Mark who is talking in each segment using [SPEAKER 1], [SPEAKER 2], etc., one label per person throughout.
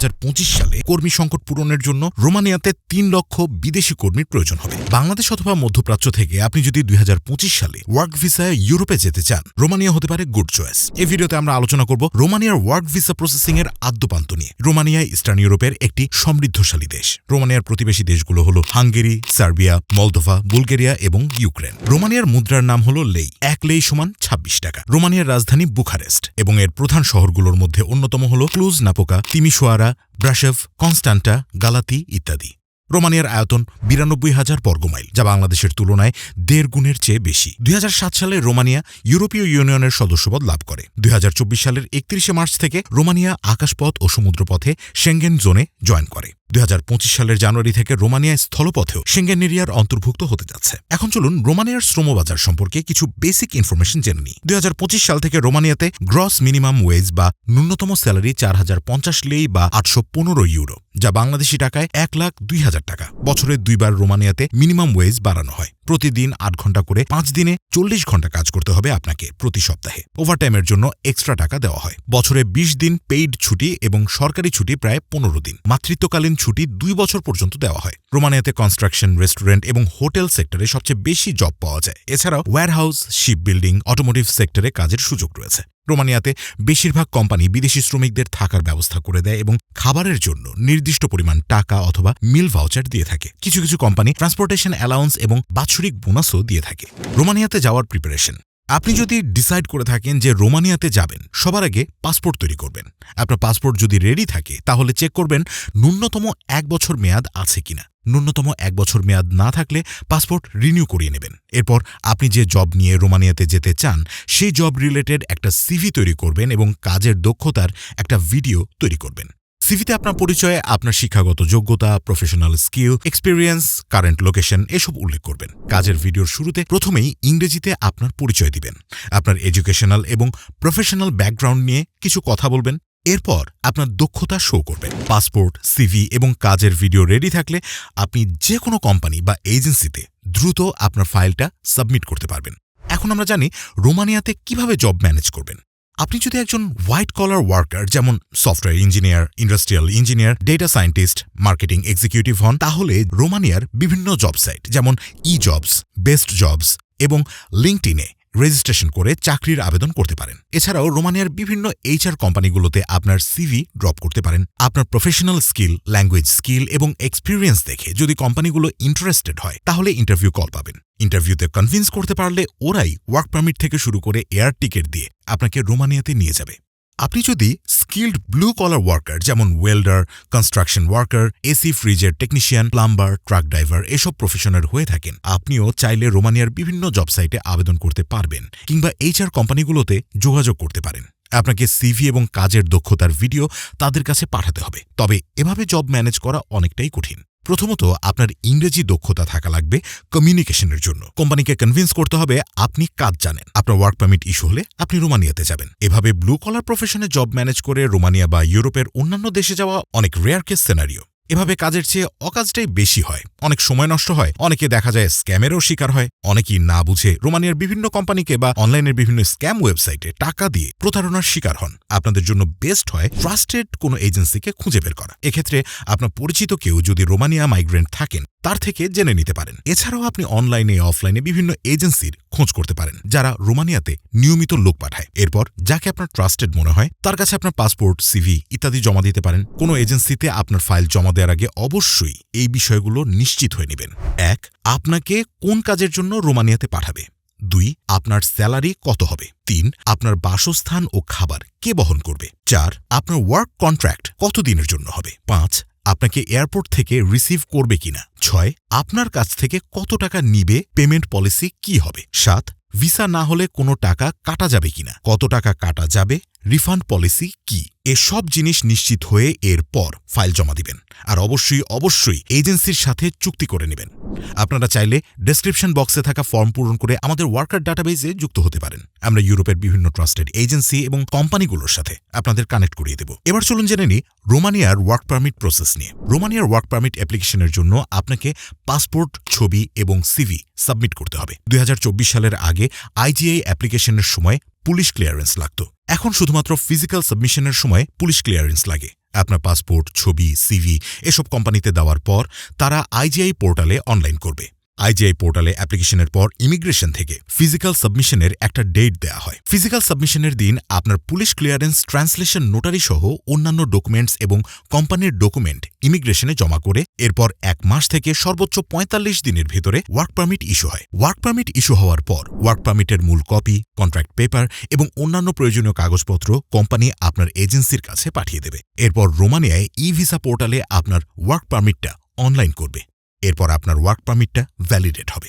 [SPEAKER 1] সালে কর্মী সংকট পূরণের জন্য রোমানিয়াতে তিন লক্ষ বিদেশি কর্মীর প্রয়োজন হবে। বাংলাদেশ অথবা মধ্যপ্রাচ্য থেকে আপনি যদি দুই হাজার পঁচিশ সালে ওয়ার্ক ভিসায় ইউরোপে যেতে চান, রোমানিয়া হতে পারে গুড চয়েস। এই ভিডিওতে আমরা আলোচনা করব রোমানিয়ার ওয়ার্ক ভিসা প্রসেসিং এর আদ্যপান্ত নিয়ে। রোমানিয়া ইস্টার্ন ইউরোপের একটি সমৃদ্ধশালী দেশ। রোমানিয়ার প্রতিবেশী দেশগুলো হল হাঙ্গেরি, সার্বিয়া, মলদোভা, বুলগেরিয়া এবং ইউক্রেন। রোমানিয়ার মুদ্রার নাম হল লেই। এক লেই সমান ছাব্বিশ টাকা। রোমানিয়ার রাজধানী বুখারেস্ট এবং এর প্রধান শহরগুলোর মধ্যে অন্যতম হল ক্লুজ নাপোকা তিমিশোয়ারা ব্রাশেভ, কনস্টান্টা, গালাতি ইত্যাদি। রোমানিয়ার আয়তন বিরানব্বই হাজার বর্গমাইল, যা বাংলাদেশের তুলনায় দেড় গুণের চেয়ে বেশি। দুই হাজার সাত সালে রোমানিয়া ইউরোপীয় ইউনিয়নের সদস্যপদ লাভ করে। দুই হাজার চব্বিশ সালের একত্রিশে মার্চ থেকে রোমানিয়া আকাশপথ ও সমুদ্রপথে সেঙ্গেন জোনে জয়েন করে। দুই হাজার পঁচিশ সালের জানুয়ারি থেকে রোমানিয়া স্থলপথেও সেঙ্গেন এরিয়ার অন্তর্ভুক্ত হতে যাচ্ছে। এখন চলুন রোমানিয়ার শ্রমবাজার সম্পর্কে কিছু বেসিক ইনফরমেশন জেনে নিই। দুই সাল থেকে রোমানিয়াতে গ্রস মিনিমাম ওয়েজ বা ন্যূনতম স্যালারি চার হাজার পঞ্চাশ লেই বা আটশো পনেরো ইউরো যা বাংলাদেশি টাকায় এক লাখ দুই হাজার টাকা। বছরে দুইবার রোমানিয়াতে মিনিমাম ওয়েজ বাড়ানো হয়। প্রতিদিন আট ঘণ্টা করে পাঁচ দিনে চল্লিশ ঘণ্টা কাজ করতে হবে আপনাকে প্রতি সপ্তাহে। ওভারটাইমের জন্য এক্সট্রা টাকা দেওয়া হয়। বছরে ২০ দিন পেইড ছুটি এবং সরকারি ছুটি প্রায় পনেরো দিন। মাতৃত্বকালীন ছুটি দুই বছর পর্যন্ত দেওয়া হয়। রোমানিয়াতে কনস্ট্রাকশন রেস্টুরেন্ট এবং হোটেল সেক্টরে সবচেয়ে বেশি জব পাওয়া যায়। এছাড়াও ওয়্যারহাউস শিপ বিল্ডিং অটোমোটিভ সেক্টরে কাজের সুযোগ রয়েছে। রোমানিয়াতে বেশিরভাগ কোম্পানি বিদেশি শ্রমিকদের থাকার ব্যবস্থা করে দেয় এবং খাবারের জন্য নির্দিষ্ট পরিমাণ টাকা অথবা মিল ভাউচার দিয়ে থাকে। কিছু কিছু কোম্পানি ট্রান্সপোর্টেশন অ্যালাউন্স এবং বাৎসরিক বোনাসও দিয়ে থাকে। রোমানিয়াতে যাওয়ার প্রিপারেশন আপনি যদি ডিসাইড করে থাকেন যে রোমানিয়াতে যাবেন, সবার আগে পাসপোর্ট তৈরি করবেন। আপনার পাসপোর্ট যদি রেডি থাকে, তাহলে চেক করবেন ন্যূনতম এক বছর মেয়াদ আছে কিনা। ন্যূনতম এক বছর মেয়াদ না থাকলে পাসপোর্ট রিনিউ করিয়ে নেবেন। এরপর আপনি যে জব নিয়ে রোমানিয়াতে যেতে চান, সেই জব রিলেটেড একটা সিভি তৈরি করবেন এবং কাজের দক্ষতার একটা ভিডিও তৈরি করবেন। সিভিতে আপনার পরিচয়ে আপনার শিক্ষাগত যোগ্যতা professional skill experience current location এসব উল্লেখ করবেন। কাজের ভিডিওর শুরুতে প্রথমেই ইংরেজিতে আপনার পরিচয় দিবেন। আপনার এডুকেশনাল এবং প্রফেশনাল ব্যাকগ্রাউন্ড নিয়ে কিছু কথা বলবেন। এরপর আপনার দক্ষতা শো করবেন। পাসপোর্ট সিভি এবং কাজের ভিডিও রেডি থাকলে আপনি যে কোনো কোম্পানি বা এজেন্সিতে দ্রুত আপনার ফাইলটা সাবমিট করতে পারবেন। এখন আমরা জানি রোমানিয়াতে কীভাবে জব ম্যানেজ করবেন। আপনি যদি একজন হোয়াইট কলার ওয়ার্কার যেমন software engineer industrial engineer data scientist marketing executive হন, তাহলে রোমানিয়ার বিভিন্ন জব সাইট যেমন ই জবস বেস্ট জবস এবং লিঙ্কটিনে রেজিস্ট্রেশন করে চাকরির আবেদন করতে পারেন। এছাড়াও রোমানিয়ার বিভিন্ন এইচআর কোম্পানিগুলোতে আপনার সিভি ড্রপ করতে পারেন। আপনার প্রফেশনাল স্কিল ল্যাঙ্গুয়েজ স্কিল এবং এক্সপিরিয়েন্স দেখে যদি কোম্পানিগুলো ইন্টারেস্টেড হয়, তাহলে ইন্টারভিউ কল পাবেন। ইন্টারভিউতে কনভিন্স করতে পারলে ওরাই ওয়ার্ক পারমিট থেকে শুরু করে এয়ার টিকিট দিয়ে আপনাকে রোমানিয়াতে নিয়ে যাবে। আপনি যদি স্কিল্ড ব্লু কলার ওয়ার্কার যেমন ওয়েল্ডার কনস্ট্রাকশন ওয়ার্কার এসি ফ্রিজের টেকনিশিয়ান প্লাম্বার ট্রাক ড্রাইভার এসব প্রফেশনের হয়ে থাকেন, আপনিও চাইলে রোমানিয়ার বিভিন্ন জব সাইটে আবেদন করতে পারবেন কিংবা এইচআর কোম্পানিগুলোতে যোগাযোগ করতে পারেন। আপনাকে সিভি এবং কাজের দক্ষতার ভিডিও তাদের কাছে পাঠাতে হবে। তবে এভাবে জব ম্যানেজ করা অনেকটাই কঠিন। প্রথমত আপনার ইংরেজি দক্ষতা থাকা লাগবে কমিউনিকেশনের জন্য। কোম্পানিকে কনভিন্স করতে হবে আপনি কাজ জানেন। আপনার ওয়ার্ক পারমিট ইস্যু হলে আপনি রোমানিয়াতে যাবেন। এভাবে ব্লু কলার প্রফেশনে জব ম্যানেজ করে রোমানিয়া বা ইউরোপের অন্যান্য দেশে যাওয়া অনেক রেয়ার কেস সেনারিও এভাবে কাজের চেয়ে অকাজটাই বেশি হয়। অনেক সময় নষ্ট হয়, অনেকে দেখা যায় স্ক্যামেরও শিকার হয়, অনেকেই না বুঝে রোমানিয়ার বিভিন্ন কোম্পানিকে বা অনলাইনের বিভিন্ন স্ক্যাম ওয়েবসাইটে টাকা দিয়ে প্রতারণার শিকার হন। আপনাদের জন্য বেস্ট হয় ট্রাস্টেড কোনো এজেন্সিকে খুঁজে বের করা। এক্ষেত্রে আপনার পরিচিত কেউ যদি রোমানিয়া মাইগ্রেন্ট থাকেন, তার থেকে জেনে নিতে পারেন। এছাড়াও আপনি অনলাইনে, অফলাইনে বিভিন্ন এজেন্সির খোঁজ করতে পারেন, যারা রোমানিয়াতে নিয়মিত লোক পাঠায়। এরপর যাকে আপনার ট্রাস্টেড মনে হয়, তার কাছে আপনার পাসপোর্ট, সিভি ইত্যাদি জমা দিতে পারেন। কোনো এজেন্সিতে আপনার ফাইল জমা দেওয়ার আগে অবশ্যই এই বিষয়গুলো নিশ্চিত হয়ে নেবেন। এক, আপনাকে কোন কাজের জন্য রোমানিয়াতে পাঠাবে? দুই, আপনার স্যালারি কত হবে? তিন, আপনার বাসস্থান ও খাবার কে বহন করবে? চার, আপনার ওয়ার্ক কন্ট্রাক্ট কত দিনের জন্য হবে? পাঁচ, আপনাকে এয়ারপোর্ট থেকে রিসিভ করবে কিনা? ছয়, আপনার কাছ থেকে কত টাকা নিবে? পেমেন্ট পলিসি কি হবে? সাত, ভিসা না হলে কোনো টাকা কাটা যাবে কিনা? কত টাকা কাটা যাবে? রিফান্ড পলিসি কি? এসব জিনিস নিশ্চিত হয়ে এর পর ফাইল জমা দিবেন। আর অবশ্যই অবশ্যই এজেন্সির সাথে চুক্তি করে নেবেন। আপনারা চাইলে ডেসক্রিপশন বক্সে থাকা ফর্ম পূরণ করে আমাদের ওয়ার্কার ডাটাবেজে যুক্ত হতে পারেন। আমরা ইউরোপের বিভিন্ন ট্রাস্টেড এজেন্সি এবং কোম্পানিগুলোর সাথে আপনাদের কানেক্ট করিয়ে দেব। এবার চলুন জেনে নিই রোমানিয়ার ওয়ার্ক পারমিট প্রসেস নিয়ে। রোমানিয়ার ওয়ার্ক পারমিট অ্যাপ্লিকেশনের জন্য আপনাকে পাসপোর্ট ছবি এবং সিভি সাবমিট করতে হবে। দুই হাজার চব্বিশ সালের আগে আইজিআই অ্যাপ্লিকেশনের সময় পুলিশ ক্লিয়ারেন্স লাগত। এখন শুধুমাত্র ফিজিক্যাল সাবমিশনের সময় পুলিশ ক্লিয়ারেন্স লাগে। আপনার পাসপোর্ট ছবি সিভি এসব কোম্পানিতে দেওয়ার পর তারা আইজিআই পোর্টালে অনলাইন করবে। আইজিআই পোর্টালে অ্যাপ্লিকেশনের পর ইমিগ্রেশন থেকে ফিজিক্যাল সাবমিশনের একটা ডেট দেয়া হয়। ফিজিক্যাল সাবমিশনের দিন আপনার পুলিশ ক্লিয়ারেন্স, ট্রান্সলেশন, নোটারি সহ অন্যান্য ডকুমেন্টস এবং কোম্পানির ডকুমেন্ট ইমিগ্রেশনে জমা করে এরপর এক মাস থেকে সর্বোচ্চ পঁয়তাল্লিশ দিনের ভেতরে ওয়ার্ক পারমিট ইস্যু হয়। ওয়ার্ক পারমিট ইস্যু হওয়ার পর ওয়ার্ক পারমিটের মূল কপি, কন্ট্রাক্ট পেপার এবং অন্যান্য প্রয়োজনীয় কাগজপত্র কোম্পানি আপনার এজেন্সির কাছে পাঠিয়ে দেবে। এরপর রোমানিয়ায় ই ভিসা পোর্টালে আপনার ওয়ার্ক পারমিটটা অনলাইন করবে। এরপর আপনার ওয়ার্ক পারমিটটা ভ্যালিডেট হবে।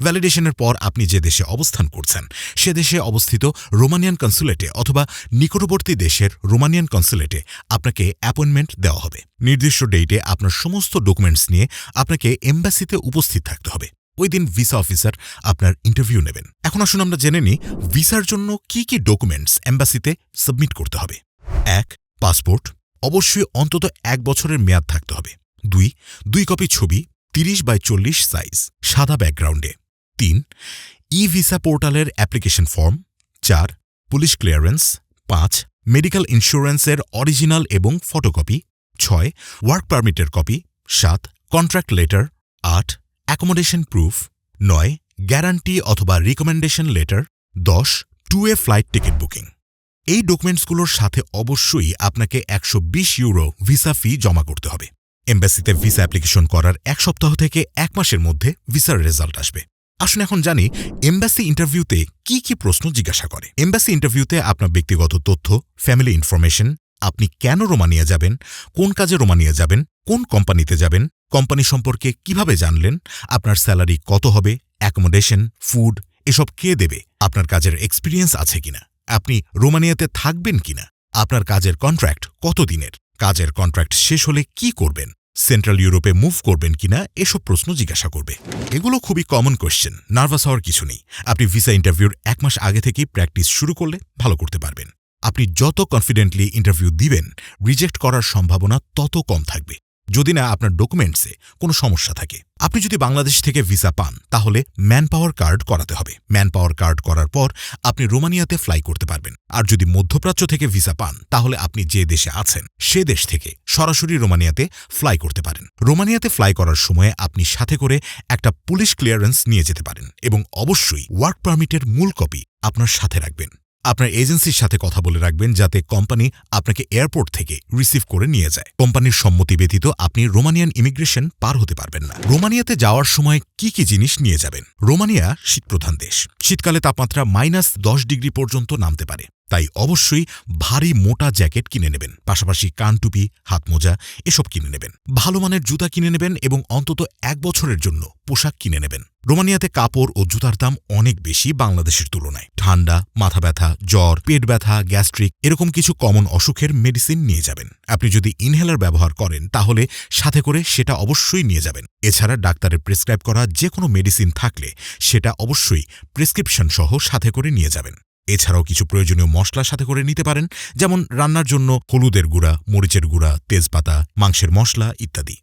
[SPEAKER 1] ভ্যালিডেশনের পর আপনি যে দেশে অবস্থান করছেন, সে দেশে অবস্থিত রোমানিয়ান কনসুলেটে অথবা নিকটবর্তী দেশের রোমানিয়ান কনসুলেটে আপনাকে অ্যাপয়েন্টমেন্ট দেওয়া হবে। নির্দিষ্ট ডেটে আপনার সমস্ত ডকুমেন্টস নিয়ে আপনাকে এম্বাসিতে উপস্থিত থাকতে হবে। ওই দিন ভিসা অফিসার আপনার ইন্টারভিউ নেবেন। এখন আসুন আমরা জেনে নিই ভিসার জন্য কি কি ডকুমেন্টস এম্বাসিতে সাবমিট করতে হবে। এক পাসপোর্ট অবশ্যই অন্তত এক বছরের মেয়াদ থাকতে হবে। দুই দুই কপি ছবি তিরিশ বাই চল্লিশ সাইজ সাদা ব্যাকগ্রাউন্ডে তিন ই ভিসা পোর্টালের অ্যাপ্লিকেশন ফর্ম চার পুলিশ ক্লিয়ারেন্স পাঁচ মেডিকেল ইন্স্যুরেন্সের অরিজিনাল এবং ফটোকপি ছয় ওয়ার্ক পারমিটের কপি সাত কন্ট্রাক্ট লেটার আট অ্যাকোমোডেশন প্রুফ নয় গ্যারান্টি অথবা রিকমেন্ডেশন লেটার দশ to a flight ticket booking এই ডকুমেন্টসগুলোর সাথে অবশ্যই আপনাকে একশো বিশ ইউরো ভিসা ফি জমা করতে হবে। এম্বাসিতে ভিসা অ্যাপ্লিকেশন করার এক সপ্তাহ থেকে এক মাসের মধ্যে ভিসার রেজাল্ট আসবে। আসুন এখন জানি এম্বাসি ইন্টারভিউতে কি কি প্রশ্ন জিজ্ঞাসা করে? এম্বাসি ইন্টারভিউতে আপনার ব্যক্তিগত তথ্য ফ্যামিলি ইনফরমেশন আপনি কেন রোমানিয়া যাবেন, কোন কাজে রোমানিয়া যাবেন, কোন কোম্পানিতে যাবেন, কোম্পানি সম্পর্কে কীভাবে জানলেন, আপনার স্যালারি কত হবে অ্যাকোমোডেশন ফুড এসব কে দেবে, আপনার কাজের এক্সপিরিয়েন্স আছে কিনা, আপনি রোমানিয়াতে থাকবেন কিনা, আপনার কাজের কন্ট্রাক্ট কত দিনের কাজের কন্ট্রাক্ট শেষ হলে কি করবেন? সেন্ট্রাল ইউরোপে মুভ করবেন কিনা? এসব প্রশ্ন জিজ্ঞাসা করবে। এগুলো খুবই কমন কোয়েশ্চেন নার্ভাস হওয়ার কিছু নেই। আপনি ভিসা ইন্টারভিউর এক মাস আগে থেকেই প্র্যাকটিস শুরু করলে ভালো করতে পারবেন। আপনি যত কনফিডেন্টলি ইন্টারভিউ দিবেন রিজেক্ট করার সম্ভাবনা তত কম থাকবে। যদি না আপনার ডকুমেন্টসে কোনো সমস্যা থাকে। আপনি যদি বাংলাদেশ থেকে ভিসা পান, তাহলে ম্যান পাওয়ার কার্ড করাতে হবে। ম্যান পাওয়ার কার্ড করার পর আপনি রোমানিয়াতে ফ্লাই করতে পারবেন। আর যদি মধ্যপ্রাচ্য থেকে ভিসা পান, তাহলে আপনি যে দেশে আছেন, সে দেশ থেকে সরাসরি রোমানিয়াতে ফ্লাই করতে পারেন। রোমানিয়াতে ফ্লাই করার সময় আপনি সাথে করে একটা পুলিশ ক্লিয়ারেন্স নিয়ে যেতে পারেন এবং অবশ্যই ওয়ার্ক পারমিটের মূল কপি আপনার সাথে রাখবেন। আপনার এজেন্সির সাথে কথা বলে রাখবেন যাতে কোম্পানি আপনাকে এয়ারপোর্ট থেকে রিসিভ করে নিয়ে যায়। কোম্পানির সম্মতি ব্যতীত আপনি রোমানিয়ান ইমিগ্রেশন পার হতে পারবেন না। রোমানিয়াতে যাওয়ার সময় কি কি জিনিস নিয়ে যাবেন? রোমানিয়া শীতপ্রধান দেশ। শীতকালে তাপমাত্রা মাইনাস দশ ডিগ্রি পর্যন্ত নামতে পারে। তাই অবশ্যই ভারী মোটা জ্যাকেট কিনে নেবেন। পাশাপাশি কানটুপি হাতমোজা এসব কিনে নেবেন। ভালো মানের জুতা কিনে নেবেন এবং অন্তত এক বছরের জন্য পোশাক কিনে নেবেন। রোমানিয়াতে কাপড় ও জুতার দাম অনেক বেশি বাংলাদেশের তুলনায়। ঠান্ডা, মাথা ব্যথা, জ্বর, পেট ব্যথা, গ্যাস্ট্রিক এরকম কিছু কমন অসুখের মেডিসিন নিয়ে যাবেন। আপনি যদি ইনহেলার ব্যবহার করেন তাহলে সাথে করে সেটা অবশ্যই নিয়ে যাবেন। এছাড়া ডাক্তারের প্রেসক্রাইব করা যে কোনো মেডিসিন থাকলে সেটা অবশ্যই প্রেসক্রিপশন সহ সাথে করে নিয়ে যাবেন। এছাড়াও কিছু প্রয়োজনীয় মশলার সাথে করে নিতে পারেন, যেমন রান্নার জন্য হলুদের গুঁড়া, মরিচের গুঁড়া, তেজপাতা, মাংসের মশলা ইত্যাদি।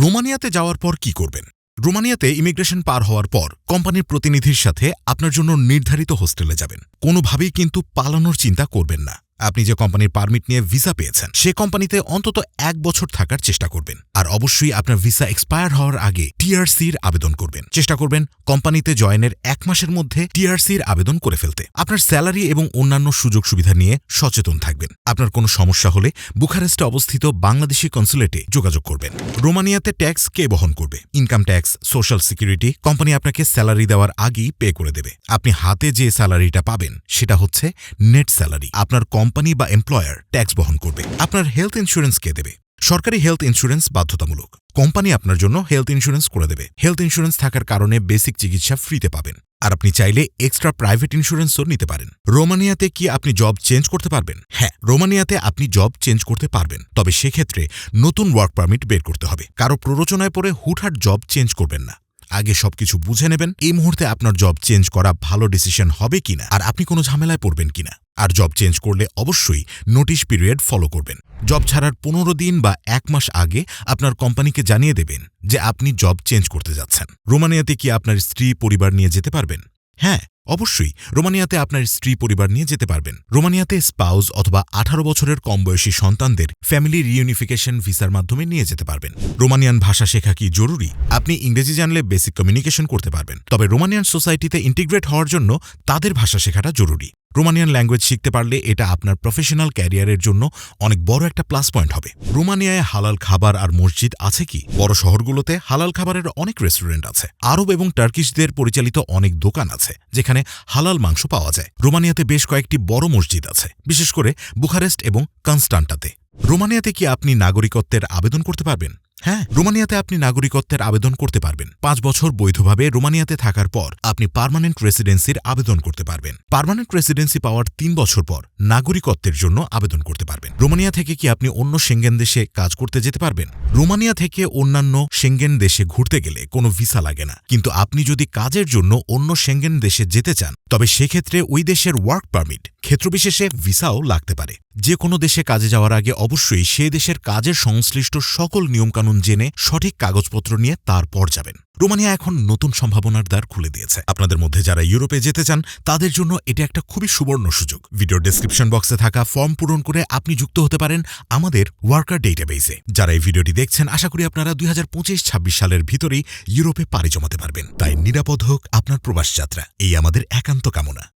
[SPEAKER 1] রোমানিয়াতে যাওয়ার পর কি করবেন? রোমানিয়াতে ইমিগ্রেশন পার হওয়ার পর কোম্পানির প্রতিনিধির সাথে আপনার জন্য নির্ধারিত হোস্টেলে যাবেন। কোনোভাবেই কিন্তু পালানোর চিন্তা করবেন না। আপনি যে কোম্পানির পারমিট নিয়ে ভিসা পেয়েছেন, সে কোম্পানিতে অন্তত এক বছর থাকার চেষ্টা করবেন। আর অবশ্যই আপনার ভিসা এক্সপায়ার হওয়ার আগে টিআরসির আবেদন করবেন। চেষ্টা করবেন কোম্পানিতে জয়েনের এক মাসের মধ্যে টিআরসির আবেদন করে ফেলতে। আপনার স্যালারি এবং অন্যান্য সুযোগ সুবিধা নিয়ে সচেতন থাকবেন। আপনার কোনো সমস্যা হলে বুখারেস্টে অবস্থিত বাংলাদেশি কনসুলেটে যোগাযোগ করবেন। রোমানিয়াতে ট্যাক্স কে বহন করবে? Income tax, social security, company আপনাকে স্যালারি দেওয়ার আগেই পে করে দেবে। আপনি হাতে যে স্যালারিটা পাবেন, সেটা হচ্ছে নেট স্যালারি। আপনার কোম্পানি বা এমপ্লয়ার ট্যাক্স বহন করবে। আপনার হেলথ ইন্স্যুরেন্স কে দেবে। সরকারি হেলথ ইন্স্যুরেন্স বাধ্যতামূলক। কোম্পানি আপনার জন্য হেলথ ইন্স্যুরেন্স করে দেবে। হেলথ ইন্স্যুরেন্স থাকার কারণে বেসিক চিকিৎসা ফ্রিতে পাবেন। আর আপনি চাইলে এক্সট্রা প্রাইভেট ইন্স্যুরেন্সও নিতে পারেন। রোমানিয়াতে কি আপনি জব চেঞ্জ করতে পারবেন? হ্যাঁ রোমানিয়াতে আপনি জব চেঞ্জ করতে পারবেন। তবে সেক্ষেত্রে নতুন ওয়ার্ক পারমিট বের করতে হবে। কারও প্ররোচনায় পড়ে হুটহাট জব চেঞ্জ করবেন না। আগে সবকিছু বুঝে নেবেন, এই মুহূর্তে আপনার জব চেঞ্জ করা ভালো ডিসিশন হবে কিনা, আর আপনি কোনো ঝামেলায় পড়বেন কিনা। আর জব চেঞ্জ করলে অবশ্যই নোটিশ পিরিয়ড ফলো করবেন। জব ছাড়ার পনেরো দিন বা এক মাস আগে আপনার কোম্পানিকে জানিয়ে দেবেন যে আপনি জব চেঞ্জ করতে যাচ্ছেন। রোমানিয়াতে কি আপনার স্ত্রী, পরিবার নিয়ে যেতে পারবেন? হ্যাঁ অবশ্যই। রোমানিয়াতে আপনার স্ত্রী পরিবার নিয়ে যেতে পারবেন। রোমানিয়াতে স্পাউস অথবা আঠারো বছরের কম বয়সী সন্তানদের ফ্যামিলি রিউনিফিকেশন ভিসার মাধ্যমে নিয়ে যেতে পারবেন। রোমানিয়ান ভাষা শেখা কি জরুরি? আপনি ইংরেজি জানলে বেসিক কমিউনিকেশন করতে পারবেন। তবে রোমানিয়ান সোসাইটিতে ইন্টিগ্রেট হওয়ার জন্য তাদের ভাষা শেখাটা জরুরি। রোমানিয়ান ল্যাঙ্গুয়েজ শিখতে পারলে এটা আপনার প্রফেশনাল ক্যারিয়ারের জন্য অনেক বড় একটা প্লাস পয়েন্ট হবে। রোমানিয়ায় হালাল খাবার আর মসজিদ আছে কি? বড় শহরগুলোতে হালাল খাবারের অনেক রেস্টুরেন্ট আছে। আরব এবং টার্কিশদের পরিচালিত অনেক দোকান আছে, যেখানে হালাল মাংস পাওয়া যায়। রোমানিয়াতে বেশ কয়েকটি বড় মসজিদ আছে, বিশেষ করে বুখারেস্ট এবং কনস্টান্টাতে। রোমানিয়াতে কি আপনি নাগরিকত্বের আবেদন করতে পারবেন? হ্যাঁ রোমানিয়াতে আপনি নাগরিকত্বের আবেদন করতে পারবেন। পাঁচ বছর বৈধভাবে রোমানিয়াতে থাকার পর আপনি পার্মানেন্ট রেসিডেন্সির আবেদন করতে পারবেন। পার্মানেন্ট রেসিডেন্সি পাওয়ার তিন বছর পর নাগরিকত্বের জন্য আবেদন করতে পারবেন। রোমানিয়া থেকে কি আপনি অন্য সেঙ্গেন দেশে কাজ করতে যেতে পারবেন? রোমানিয়া থেকে অন্যান্য সেঙ্গেন দেশে ঘুরতে গেলে কোনো ভিসা লাগে না। কিন্তু আপনি যদি কাজের জন্য অন্য সেঙ্গেন দেশে যেতে চান, তবে সেক্ষেত্রে ওই দেশের ওয়ার্ক পারমিট ক্ষেত্রবিশেষে ভিসাও লাগতে পারে। যে কোনো দেশে কাজে যাওয়ার আগে অবশ্যই সে দেশের কাজের সংশ্লিষ্ট সকল নিয়মকানুন জেনে সঠিক কাগজপত্র নিয়ে তারপর যাবেন। রোমানিয়া এখন নতুন সম্ভাবনার দ্বার খুলে দিয়েছে। আপনাদের মধ্যে যারা ইউরোপে যেতে চান, তাদের জন্য এটা একটা খুবই সুবর্ণ সুযোগ। ভিডিও ডেসক্রিপশন বক্সে থাকা ফর্ম পূরণ করে আপনি যুক্ত হতে পারেন আমাদের ওয়ার্কার ডেটাবেসে যারা এই ভিডিওটি দেখছেন, আশা করি আপনারা দুই হাজার পঁচিশ ছাব্বিশ সালের ভিতরেই ইউরোপে পাড়ি জমাতে পারবেন। তাই নিরাপদ হোক আপনার প্রবাস যাত্রা এই আমাদের একান্ত কামনা।